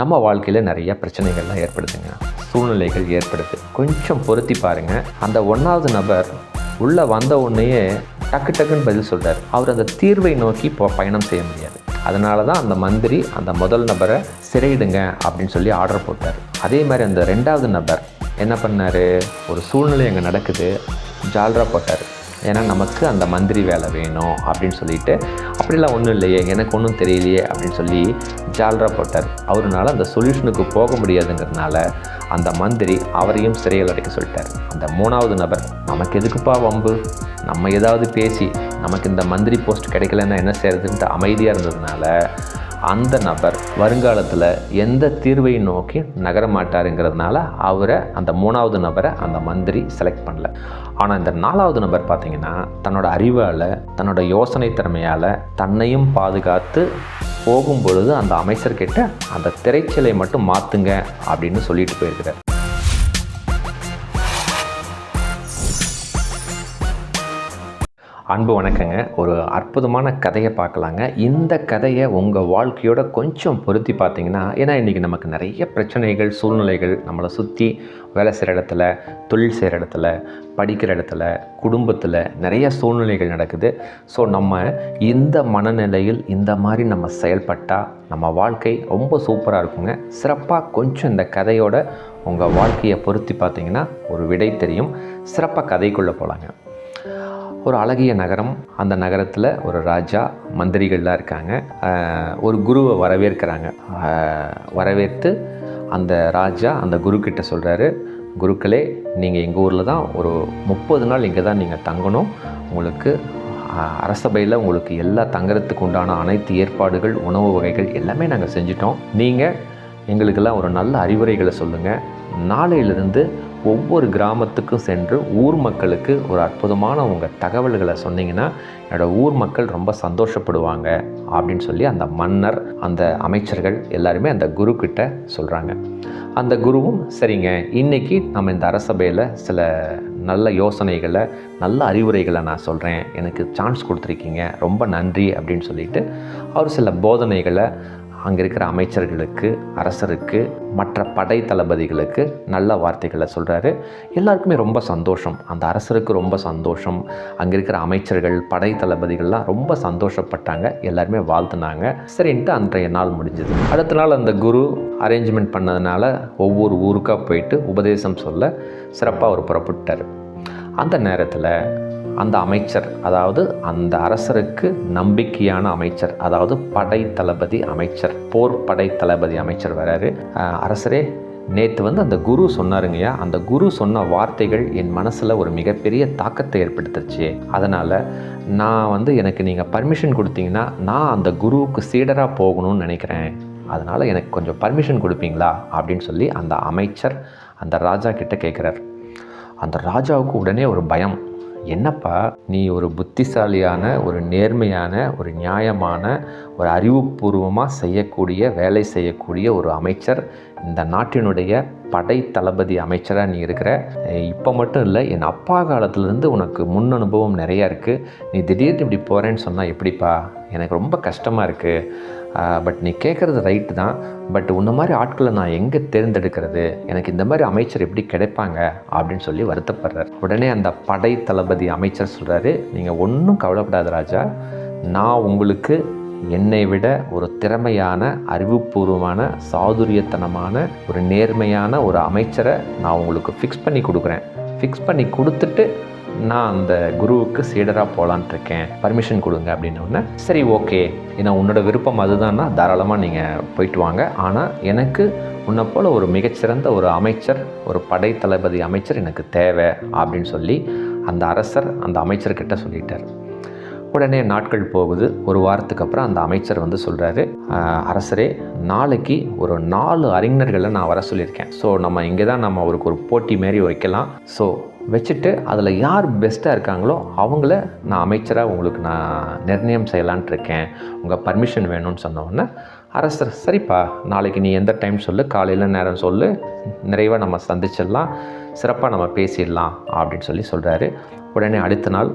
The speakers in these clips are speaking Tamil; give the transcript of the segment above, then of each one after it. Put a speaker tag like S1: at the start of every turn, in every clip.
S1: நம்ம வாழ்க்கையில் நிறைய பிரச்சனைகள்லாம் ஏற்படுதுங்க. சூழ்நிலைகள் ஏற்படுது. கொஞ்சம் பொருத்தி பாருங்கள் அந்த ஒன்றாவது நபர் உள்ளே வந்த உடனேயே டக்கு டக்குன்னு பதில் சொல்கிறார் அவர் அந்த தீர்வை நோக்கி இப்போ பயணம் செய்ய முடியாது. அதனால தான் அந்த மந்திரி அந்த முதல் நபரை சிறையிடுங்க அப்படின்னு சொல்லி ஆர்டர் போட்டார். அதே மாதிரி அந்த ரெண்டாவது நபர் என்ன பண்ணார்? ஒரு சூழ்நிலை அங்கே நடக்குது. ஜால்ரா போட்டார். ஏன்னா நமக்கு அந்த மந்திரி வேலை வேணும் அப்படின்னு சொல்லிட்டு அப்படிலாம் ஒன்றும் இல்லையே எனக்கு ஒன்றும் தெரியலையே அப்படின்னு சொல்லி ஜால்ரா போட்டார். அவருனால அந்த சொல்யூஷனுக்கு போக முடியாதுங்கிறதுனால அந்த மந்திரி அவரையும் சிறையில் அடைக்க சொல்லிட்டார். அந்த மூணாவது நபர் நமக்கு எதுக்குப்பா வம்பு? நம்ம ஏதாவது பேசி நமக்கு இந்த மந்திரி போஸ்ட் கிடைக்கலன்னா என்ன செய்யறதுன்ட்டு அமைதியாக இருந்ததுனால அந்த நபர் வருங்காலத்தில் எந்த தீர்வை நோக்கி நகர மாட்டாருங்கிறதுனால அவரை அந்த மூணாவது நபரை அந்த மந்திரி செலக்ட் பண்ணல. ஆனால் இந்த நாலாவது நபர் பார்த்தீங்கன்னா தன்னோட அறிவால் தன்னோட யோசனை திறமையால் தன்னையும் பாதுகாத்து போகும் பொழுது அந்த அமைச்சர்கிட்ட அந்த திரைச்சலை மட்டும் மாற்றுங்க அப்படின்னு சொல்லிட்டு போயிருக்கிறார். அன்பு வணக்கங்க. ஒரு அற்புதமான கதையை பார்க்கலாங்க. இந்த கதையை உங்கள் வாழ்க்கையோட கொஞ்சம் பொருத்தி பார்த்தீங்கன்னா ஏன்னா இன்றைக்கி நமக்கு நிறைய பிரச்சனைகள் சூழ்நிலைகள் நம்மளை சுற்றி வேலை செய்கிற இடத்துல தொழில் செய்கிற இடத்துல படிக்கிற இடத்துல குடும்பத்தில் நிறைய சூழ்நிலைகள் நடக்குது. ஸோ நம்ம இந்த மனநிலையில் இந்த மாதிரி நம்ம செயல்பட்டால் நம்ம வாழ்க்கை ரொம்ப சூப்பராக இருக்குங்க. சிறப்பாக கொஞ்சம் இந்த கதையோட உங்கள் வாழ்க்கையை பொருத்தி பார்த்தீங்கன்னா ஒரு விடை தெரியும். சிறப்பாக கதைக்குள்ளே போகலாங்க ஒரு அழகிய நகரம். அந்த நகரத்தில் ஒரு ராஜா மந்திரிகள்லாம் இருக்காங்க. ஒரு குருவை வரவேற்கிறாங்க. வரவேற்று அந்த ராஜா அந்த குருக்கிட்ட சொல்கிறாரு குருக்களே நீங்கள் எங்கள் ஊரில் தான் ஒரு முப்பது நாள் இங்கே தான் நீங்கள் தங்கணும். உங்களுக்கு அரசபையில் உங்களுக்கு எல்லா தங்குறதுக்கு உண்டான அனைத்து ஏற்பாடுகள் உணவு வகைகள் எல்லாமே நாங்கள் செஞ்சிட்டோம். நீங்கள் எங்களுக்கெல்லாம் ஒரு நல்ல அறிவுரைகளை சொல்லுங்கள் நாளையிலிருந்து ஒவ்வொரு கிராமத்துக்கும் சென்று ஊர் மக்களுக்கு ஒரு அற்புதமான உங்கள் தகவல்களை சொன்னீங்கன்னா என்னோடய ஊர் மக்கள் ரொம்ப சந்தோஷப்படுவாங்க அப்படின்னு சொல்லி அந்த மன்னர் அந்த அமைச்சர்கள் எல்லாருமே அந்த குரு கிட்ட சொல்கிறாங்க அந்த குருவும் சரிங்க இன்னைக்கு நம்ம இந்த அரசபையில் சில நல்ல யோசனைகளை நல்ல அறிவுரைகளை நான் சொல்கிறேன் எனக்கு சான்ஸ் கொடுத்துருக்கீங்க. ரொம்ப நன்றி அப்படின்னு சொல்லிட்டு அவர் சில போதனைகளை அங்கே இருக்கிற அமைச்சர்களுக்கு அரசருக்கு மற்ற படை தளபதிகளுக்கு நல்ல வார்த்தைகளை சொல்கிறாரு எல்லாருக்குமே ரொம்ப சந்தோஷம். அந்த அரசருக்கு ரொம்ப சந்தோஷம். அங்கே இருக்கிற அமைச்சர்கள் படை தளபதிகள்லாம் ரொம்ப சந்தோஷப்பட்டாங்க. எல்லாருமே வாழ்த்துனாங்க. சரின்ட்டு அன்றைய நாள் முடிஞ்சது. அடுத்த நாள் அந்த குரு அரேஞ்ச்மெண்ட் பண்ணதுனால ஒவ்வொரு ஊருக்காக போயிட்டு உபதேசம் சொல்ல சிறப்பாக அவர் புறப்பட்டார். அந்த நேரத்தில் அந்த அமைச்சர் அதாவது அந்த அரசருக்கு நம்பிக்கையான அமைச்சர் அதாவது படை தளபதி அமைச்சர் போர் படை தளபதி அமைச்சர் வராரு. அரசரே நேற்று வந்து அந்த குரு சொன்னாருங்கய்யா. அந்த குரு சொன்ன வார்த்தைகள் என் மனசில் ஒரு மிகப்பெரிய தாக்கத்தை ஏற்படுத்துச்சு அதனால் நான் வந்து எனக்கு நீங்கள் பர்மிஷன் கொடுத்தீங்கன்னா நான் அந்த குருவுக்கு சீடராக போகணும்னு நினைக்கிறேன். அதனால் எனக்கு கொஞ்சம் பர்மிஷன் கொடுப்பீங்களா? அப்படின்னு சொல்லி அந்த அமைச்சர் அந்த ராஜா கிட்ட கேட்குறார் அந்த ராஜாவுக்கு உடனே ஒரு பயம். என்னப்பா நீ ஒரு புத்திசாலியான ஒரு நேர்மையான ஒரு நியாயமான ஒரு அறிவுபூர்வமாக செய்யக்கூடிய வேலை செய்யக்கூடிய ஒரு அமைச்சர் இந்த நாட்டினுடைய படை தளபதி அமைச்சராக நீ இருக்கிற. இப்போ மட்டும் இல்லை என் அப்பா காலத்துலேருந்து உனக்கு முன் அனுபவம் நிறையா இருக்குது நீ திடீர்னு இப்படி போகிறேன்னு சொன்னால் எப்படிப்பா? எனக்கு ரொம்ப கஷ்டமாக இருக்குது பட் நீ கேட்குறது ரைட்டு தான். பட் உன்ன மாதிரி ஆட்களை நான் எங்கே தேர்ந்தெடுக்கிறது? எனக்கு இந்த மாதிரி அமைச்சர் எப்படி கிடைப்பாங்க? அப்படின்னு சொல்லி வருத்தப்படுறார். உடனே அந்த படை தளபதி அமைச்சர் சொல்கிறாரு நீங்கள் ஒன்றும் கவலைப்படாத ராஜா. நான் உங்களுக்கு என்னை விட ஒரு திறமையான அறிவுபூர்வமான சாதுரியத்தனமான ஒரு நேர்மையான ஒரு அமைச்சரை நான் உங்களுக்கு ஃபிக்ஸ் பண்ணி கொடுக்குறேன். ஃபிக்ஸ் பண்ணி கொடுத்துட்டு நான் அந்த குருவுக்கு சீடராக போகலான்ட்டு இருக்கேன் பர்மிஷன் கொடுங்க அப்படின்ன உடனே சரி ஓகே ஏன்னா உன்னோட விருப்பம் அதுதான்னா தாராளமாக நீங்கள் போயிட்டு வாங்க. ஆனால் எனக்கு உன்னை போல் ஒரு மிகச்சிறந்த ஒரு அமைச்சர் ஒரு படை தளபதி அமைச்சர் எனக்கு தேவை அப்படின்னு சொல்லி அந்த அரசர் அந்த அமைச்சர்கிட்ட சொல்லிட்டார். உடனே நாட்கள் போகுது. ஒரு வாரத்துக்கு அப்புறம் அந்த அமைச்சர் வந்து சொல்கிறாரு அரசரே நாளைக்கு ஒரு நாலு அறிஞர்களை நான் வர சொல்லியிருக்கேன். ஸோ நம்ம இங்கே தான் நம்ம அவருக்கு ஒரு போட்டி மாரி வைக்கலாம். ஸோ வச்சுட்டு அதில் யார் பெஸ்ட்டாக இருக்காங்களோ அவங்கள நான் அமைச்சராக உங்களுக்கு நான் நிர்ணயம் செய்யலான்ட்டு இருக்கேன். உங்கள் பர்மிஷன் வேணும்னு சொன்னோடனே அரசர் சரிப்பா நாளைக்கு நீ எந்த டைம் சொல்லு காலையில் நேரம் சொல்லு நிறைவாக நம்ம சந்திச்சிடலாம். சிறப்பாக நம்ம பேசிடலாம் அப்படின்னு சொல்லி சொல்கிறாரு உடனே அடுத்த நாள்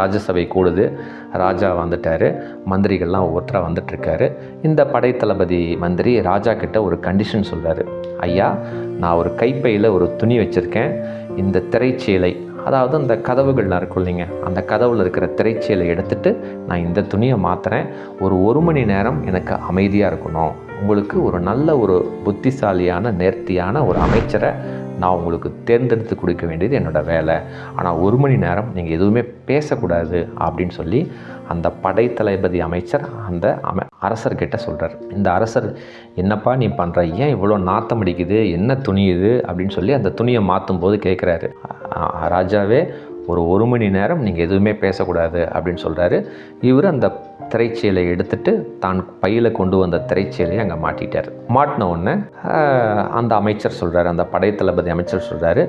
S1: ராஜசபை கூடுது. ராஜா வந்துட்டார். மந்திரிகள்லாம் ஒவ்வொருத்தராக வந்துட்டுருக்காரு. இந்த படைத்தளபதி மந்திரி ராஜா கிட்ட ஒரு கண்டிஷன் சொல்கிறாரு ஐயா நான் ஒரு கைப்பையில் ஒரு துணி வச்சுருக்கேன். இந்த திரைச்சீலை அதாவது அந்த கதவுகள்லாம் இருக்கும் இல்லைங்க அந்த கதவில் இருக்கிற திரைச்சீலை எடுத்துட்டு நான் இந்த துணியை மாற்றுறேன் ஒரு ஒரு மணி நேரம் எனக்கு அமைதியாக இருக்கணும். உங்களுக்கு ஒரு நல்ல ஒரு புத்திசாலியான நேர்த்தியான ஒரு அமைச்சரை நான் உங்களுக்கு தேர்ந்தெடுத்து கொடுக்க வேண்டியது என்னோடய வேலை. ஆனால் ஒரு மணி நேரம் நீங்கள் எதுவுமே பேசக்கூடாது அப்படின்னு சொல்லி அந்த படைத்தளபதி அமைச்சர் அந்த அம அரசர்கிட்ட சொல்கிறார் இந்த அரசர் என்னப்பா நீ பண்ணுற ஏன் இவ்வளோ நாத்தம் அடிக்குது? என்ன துணி இது? அப்படின்னு சொல்லி அந்த துணியை மாற்றும் போது கேட்குறாரு ராஜாவே ஒரு ஒரு மணி நேரம் நீங்கள் எதுவுமே பேசக்கூடாது அப்படின்னு சொல்கிறாரு இவர் அந்த திரைச்சீலை எடுத்துட்டு தான் பையில் கொண்டு வந்த திரைச்சீலையை அங்கே மாட்டிட்டார். மாட்டின உடனே அந்த அமைச்சர் சொல்கிறாரு அந்த படைத்தளபதி அமைச்சர் சொல்கிறாரு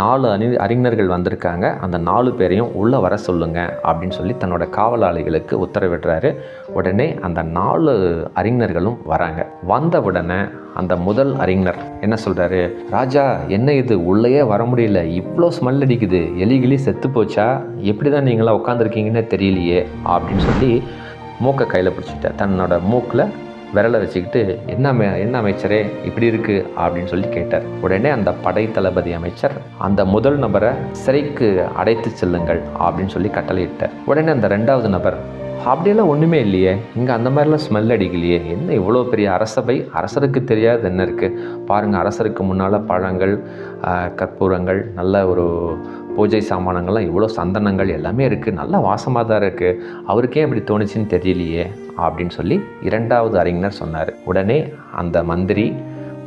S1: நாலு அணி அறிஞர்கள் வந்திருக்காங்க. அந்த நாலு பேரையும் உள்ளே வர சொல்லுங்க அப்படின்னு சொல்லி தன்னோட காவலாளிகளுக்கு உத்தரவிடுறாரு. உடனே அந்த நாலு அறிஞர்களும் வராங்க. வந்த உடனே அந்த முதல் அறிஞர் என்ன சொல்கிறாரு ராஜா என்ன இது? உள்ளேயே வர முடியல. இவ்வளோ ஸ்மெல் அடிக்குது. எலி கிளி செத்து போச்சா? எப்படி தான் நீங்களாம் உட்காந்துருக்கீங்கன்னே தெரியலையே அப்படின்னு சொல்லி மூக்கை கையில் பிடிச்சிட்டார் தன்னோட மூக்கில் விரலை வச்சுக்கிட்டு என்ன அமை- என்ன அமைச்சரே இப்படி இருக்குது அப்படின்னு சொல்லி கேட்டார். உடனே அந்த படை தளபதி அமைச்சர் அந்த முதல் நபரை சிறைக்கு அடைத்து செல்லுங்கள் அப்படின்னு சொல்லி கட்டளையிட்டார். உடனே அந்த ரெண்டாவது நபர் அப்படியெல்லாம் ஒன்றுமே இல்லையே இங்கே அந்த மாதிரிலாம் ஸ்மெல் அடிக்கலையே என்ன இவ்வளோ பெரிய அரசபை? அரசருக்கு தெரியாது என்ன இருக்குது பாருங்கள் அரசருக்கு முன்னால் பழங்கள் கற்பூரங்கள் நல்ல ஒரு பூஜை சாமானங்கள்லாம் இவ்வளோ சந்தனங்கள் எல்லாமே இருக்குது நல்ல வாசமாக தான் இருக்குது அவருக்கே இப்படி தோணுச்சுன்னு தெரியலையே அப்படின்னு சொல்லி இரண்டாவது அறிஞர் சொன்னார். உடனே அந்த மந்திரி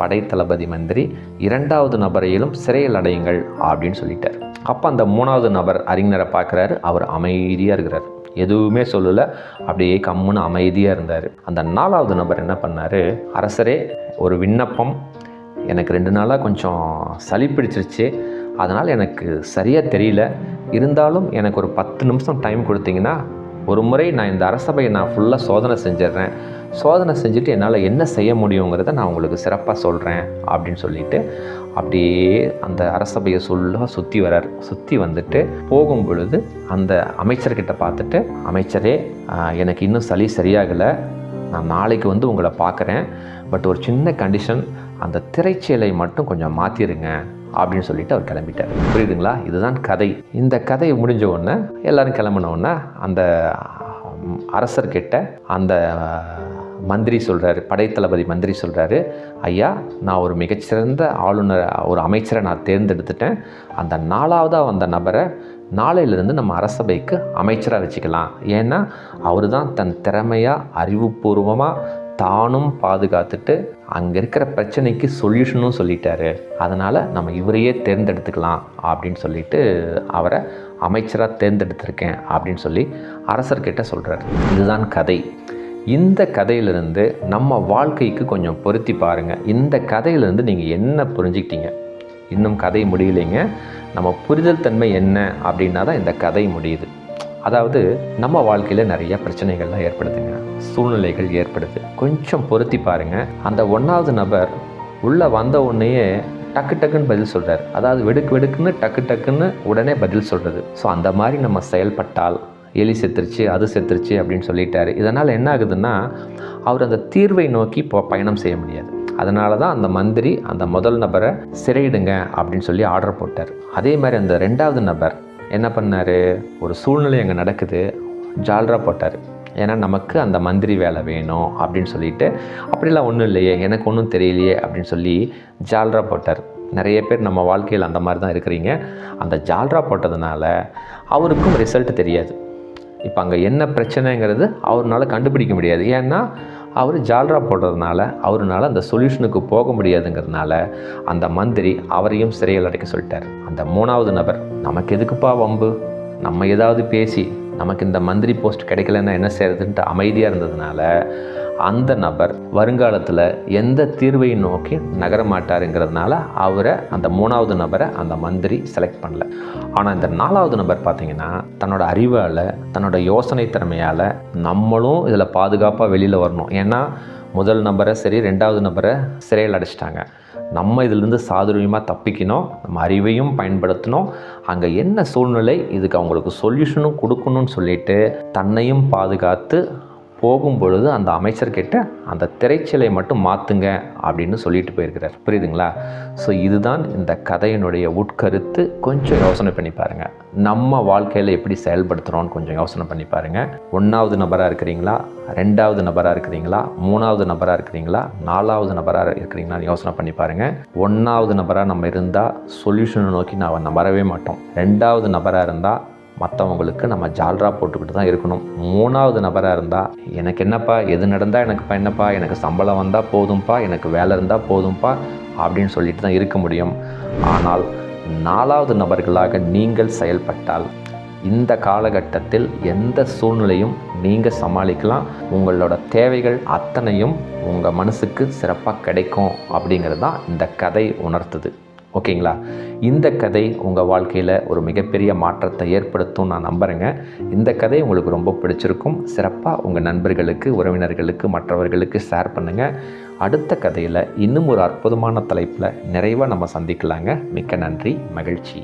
S1: படைத்தளபதி மந்திரி இரண்டாவது நபரையிலும் சிறையில் அடையுங்கள் அப்படின்னு சொல்லிட்டார். அப்போ அந்த மூணாவது நபர் அறிஞரை பார்க்குறாரு. அவர் அமைதியாக இருக்கிறார். எதுவுமே சொல்லலை. அப்படியே கம்முன்னு அமைதியாக இருந்தார். அந்த நாலாவது நபர் என்ன பண்ணார்? அரசரே ஒரு விண்ணப்பம். எனக்கு ரெண்டு நாளாக கொஞ்சம் சளி பிடிச்சிருச்சு. அதனால் எனக்கு சரியாக தெரியல. இருந்தாலும் எனக்கு ஒரு பத்து நிமிஷம் டைம் கொடுத்தீங்கன்னா ஒரு முறை நான் இந்த அரசபையை நான் ஃபுல்லாக சோதனை செஞ்சிடுறேன். சோதனை செஞ்சுட்டு என்னால் என்ன செய்ய முடியுங்கிறத நான் உங்களுக்கு சிறப்பாக சொல்கிறேன் அப்படின்னு சொல்லிட்டு அப்படியே அந்த அரசபையை சொல்ல சுற்றி வரார் சுற்றி வந்துட்டு போகும் பொழுது அந்த அமைச்சர்கிட்ட பார்த்துட்டு அமைச்சரே எனக்கு இன்னும் சளி சரியாகலை. நான் நாளைக்கு வந்து உங்களை பார்க்குறேன். பட் ஒரு சின்ன கண்டிஷன் அந்த திரைச்சேலை மட்டும் கொஞ்சம் மாற்றிடுங்க அப்படின்னு சொல்லிட்டு அவர் கிளம்பிட்டார். புரியுதுங்களா? இதுதான் கதை. இந்த கதை முடிஞ்ச உடனே எல்லோரும் கிளம்பின உடனே அந்த அரசர்கிட்ட அந்த மந்திரி சொல்கிறாரு படைத்தளபதி மந்திரி சொல்கிறாரு ஐயா நான் ஒரு மிகச்சிறந்த ஆளுநர் ஒரு அமைச்சரை நான் தேர்ந்தெடுத்துட்டேன். அந்த நாலாவதாக வந்த நபரை நாளையிலிருந்து நம்ம அரசபைக்கு அமைச்சராக வச்சுக்கலாம். ஏன்னா அவர் தான் தன் திறமையாக அறிவுபூர்வமாக தானும் பாதுகாத்துட்டு அங்கே இருக்கிற பிரச்சனைக்கு சொல்யூஷனும் சொல்லிட்டாரு. அதனால் நம்ம இவரையே தேர்ந்தெடுத்துக்கலாம் அப்படின்னு சொல்லிட்டு அவரை அமைச்சராக தேர்ந்தெடுத்திருக்கேன் அப்படின்னு சொல்லி அரசர்கிட்ட சொல்கிறார் இதுதான் கதை. இந்த கதையிலிருந்து நம்ம வாழ்க்கைக்கு கொஞ்சம் பொருத்தி பாருங்கள் இந்த கதையிலிருந்து நீங்கள் என்ன புரிஞ்சுக்கிட்டீங்க? இன்னும் கதை முடியலைங்க. நம்ம புரிதல் தன்மை என்ன அப்படின்னா தான் இந்த கதை முடியுது. அதாவது நம்ம வாழ்க்கையில் நிறைய பிரச்சனைகள்லாம் ஏற்படுதுங்க. சூழ்நிலைகள் ஏற்படுது. கொஞ்சம் பொருத்தி பாருங்கள் அந்த ஒன்றாவது நபர் உள்ளே வந்த உடனேயே டக்கு டக்குன்னு பதில் சொல்கிறார் அதாவது வெடுக்கு வெடுக்குன்னு டக்கு டக்குன்னு உடனே பதில் சொல்கிறது ஸோ அந்த மாதிரி நம்ம செயல்பட்டால் எலி செத்துருச்சு அது செத்துருச்சு அப்படின்னு சொல்லிட்டாரு. இதனால் என்ன ஆகுதுன்னா அவர் அந்த தீர்வை நோக்கி இப்போ பயணம் செய்ய முடியாது. அதனால தான் அந்த மந்திரி அந்த முதல் நபரை சிறையிடுங்க அப்படின்னு சொல்லி ஆர்டர் போட்டார். அதே மாதிரி அந்த ரெண்டாவது நபர் என்ன பண்ணார்? ஒரு சூழ்நிலை அங்கே நடக்குது. ஜால்ரா போட்டார். ஏன்னா நமக்கு அந்த மந்திரி வேலை வேணும் அப்படின்னு சொல்லிட்டு அப்படிலாம் ஒன்றும் இல்லையே எனக்கு ஒன்றும் தெரியலையே அப்படின்னு சொல்லி ஜால்ரா போட்டார். நிறைய பேர் நம்ம வாழ்க்கையில் அந்த மாதிரி தான் இருக்கிறீங்க. அந்த ஜால்ரா போட்டதுனால அவருக்கும் ரிசல்ட் தெரியாது. இப்போ அங்கே என்ன பிரச்சனைங்கிறது அவர்னால கண்டுபிடிக்க முடியாது. ஏன்னா அவர் ஜால்ரா போடுறதுனால அவருனால அந்த சொல்யூஷனுக்கு போக முடியாதுங்கிறதுனால அந்த மந்திரி அவரையும் சிறையில் அடைக்க சொல்லிட்டார். அந்த மூணாவது நபர். நமக்கு எதுக்குப்பா வம்பு? நம்ம ஏதாவது பேசி நமக்கு இந்த மந்திரி போஸ்ட் கிடைக்கலன்னா என்ன செய்யறதுன்ட்டு அமைதியாக இருந்ததுனால அந்த நபர் வருங்காலத்தில் எந்த தீர்வை நோக்கி நகர மாட்டாருங்கிறதுனால அவரை அந்த மூணாவது நபரை அந்த மந்திரி செலக்ட் பண்ணல. ஆனால் இந்த நாலாவது நபர் பார்த்தீங்கன்னா தன்னோட அறிவால் தன்னோட யோசனை திறமையால் நம்மளும் இதில் பாதுகாப்பாக வெளியில் வரணும். ஏன்னா முதல் நபரை சரி ரெண்டாவது நபரை சிறையில் அடைச்சிட்டாங்க. நம்ம இதிலிருந்து சாதுரியமாக தப்பிக்கணும் நம்ம அறிவையும் பயன்படுத்தணும். அங்கே என்ன சூழ்நிலை? இதுக்கு அவங்களுக்கு சொல்யூஷனும் கொடுக்கணும்னு சொல்லிட்டு தன்னையும் பாதுகாத்து போகும் பொழுது அந்த அமைச்சர்கிட்ட அந்த திரைச்சலை மட்டும் மாற்றுங்க அப்படின்னு சொல்லிட்டு போயிருக்கிறார். புரியுதுங்களா? ஸோ இதுதான் இந்த கதையினுடைய உட்கருத்து. கொஞ்சம் யோசனை பண்ணி பாருங்கள் நம்ம வாழ்க்கையில் எப்படி செயல்படுத்துகிறோன்னு கொஞ்சம் யோசனை பண்ணி பாருங்கள் ஒன்றாவது நபராக இருக்கிறீங்களா? ரெண்டாவது நபராக இருக்கிறீங்களா? மூணாவது நபராக இருக்கிறீங்களா? நாலாவது நபராக இருக்கிறீங்களான்னு யோசனை பண்ணி பாருங்கள் ஒன்றாவது நபராக நம்ம இருந்தால் சொல்யூஷனை நோக்கி நான் வரவே மாட்டோம். ரெண்டாவது நபராக இருந்தால் மற்றவங்களுக்கு நம்ம ஜால்ரா போட்டுக்கிட்டு தான் இருக்கணும். மூணாவது நபராக இருந்தால் எனக்கு என்னப்பா எது நடந்தால் எனக்கு என்னப்பா எனக்கு சம்பளம் வந்தால் போதும்ப்பா எனக்கு வேலை இருந்தால் போதும்ப்பா அப்படின்னு சொல்லிட்டு தான் இருக்க முடியும். ஆனால் நாலாவது நபர்களாக நீங்கள் செயல்பட்டால் இந்த காலகட்டத்தில் எந்த சூழ்நிலையும் நீங்கள் சமாளிக்கலாம். உங்களோட தேவைகள் அத்தனையும் உங்கள் மனசுக்கு சிறப்பாக கிடைக்கும் அப்படிங்கிறது தான் இந்த கதை உணர்த்துது. ஓகேங்களா? இந்த கதை உங்கள் வாழ்க்கையில் ஒரு மிகப்பெரிய மாற்றத்தை ஏற்படுத்தும் நான் நம்புகிறேங்க இந்த கதை உங்களுக்கு ரொம்ப பிடிச்சிருக்கும். சிறப்பாக உங்கள் நண்பர்களுக்கு உறவினர்களுக்கு மற்றவர்களுக்கு ஷேர் பண்ணுங்கள் அடுத்த கதையில் இன்னும் ஒரு அற்புதமான தலைப்பில் நிறைவாக நம்ம சந்திக்கலாங்க. மிக்க நன்றி மகிழ்ச்சி.